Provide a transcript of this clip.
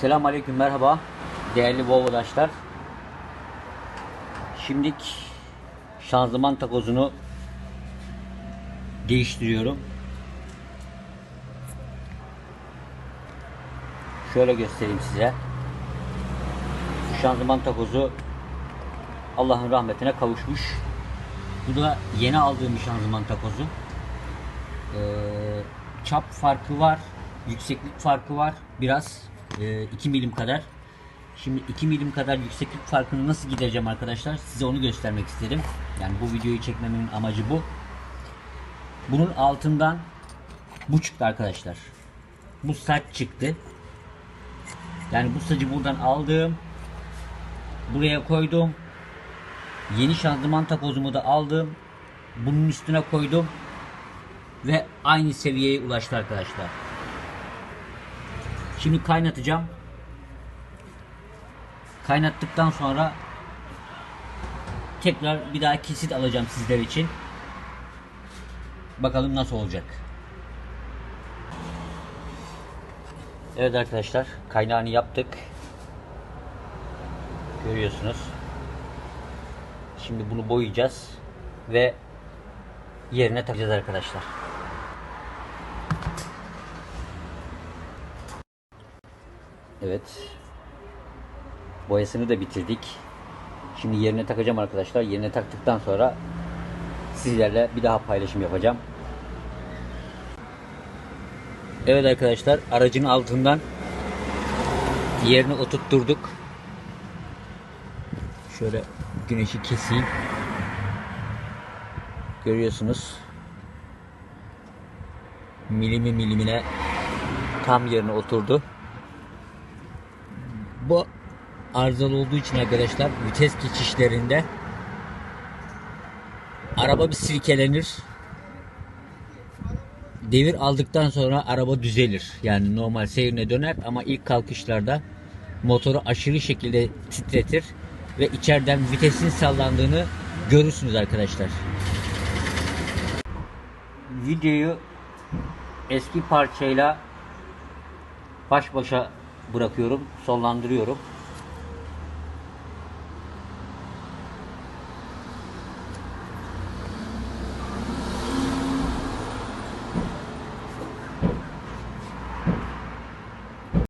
Selam aleyküm merhaba değerli Volvo'daşlar. Şimdilik şanzıman takozunu değiştiriyorum. Şöyle göstereyim size. Bu şanzıman takozu Allah'ın rahmetine kavuşmuş. Bu da yeni aldığım bir şanzıman takozu. Ee, çap farkı var, yükseklik farkı var biraz 2 milim kadar. Şimdi 2 milim kadar yükseklik farkını nasıl gidereceğim arkadaşlar? Size onu göstermek istedim. Yani bu videoyu çekmemin amacı bu. Bunun altından bu çıktı arkadaşlar. Bu saç çıktı. Yani bu sacı buradan aldım. Buraya koydum. Yeni şanzıman takozumu da aldım. Bunun üstüne koydum. Ve aynı seviyeye ulaştı arkadaşlar. Şimdi kaynatacağım. Kaynattıktan sonra tekrar bir daha kesit alacağım sizler için. Bakalım nasıl olacak. Evet arkadaşlar kaynağını yaptık. Görüyorsunuz. Şimdi bunu boyayacağız ve yerine takacağız arkadaşlar. Evet. Boyasını da bitirdik. Şimdi yerine takacağım arkadaşlar. Yerine taktıktan sonra sizlerle bir daha paylaşım yapacağım. Evet arkadaşlar aracın altından yerine oturtturduk. Şöyle güneşi keseyim. Görüyorsunuz. Milimi milimine tam yerine oturdu. Bu arızalı olduğu için arkadaşlar vites geçişlerinde araba bir sirkelenir. Devir aldıktan sonra araba düzelir. Yani normal seyrine döner ama ilk kalkışlarda motoru aşırı şekilde titretir ve içeriden vitesin sallandığını görürsünüz arkadaşlar. Videoyu eski parçayla baş başa bırakıyorum, sonlandırıyorum.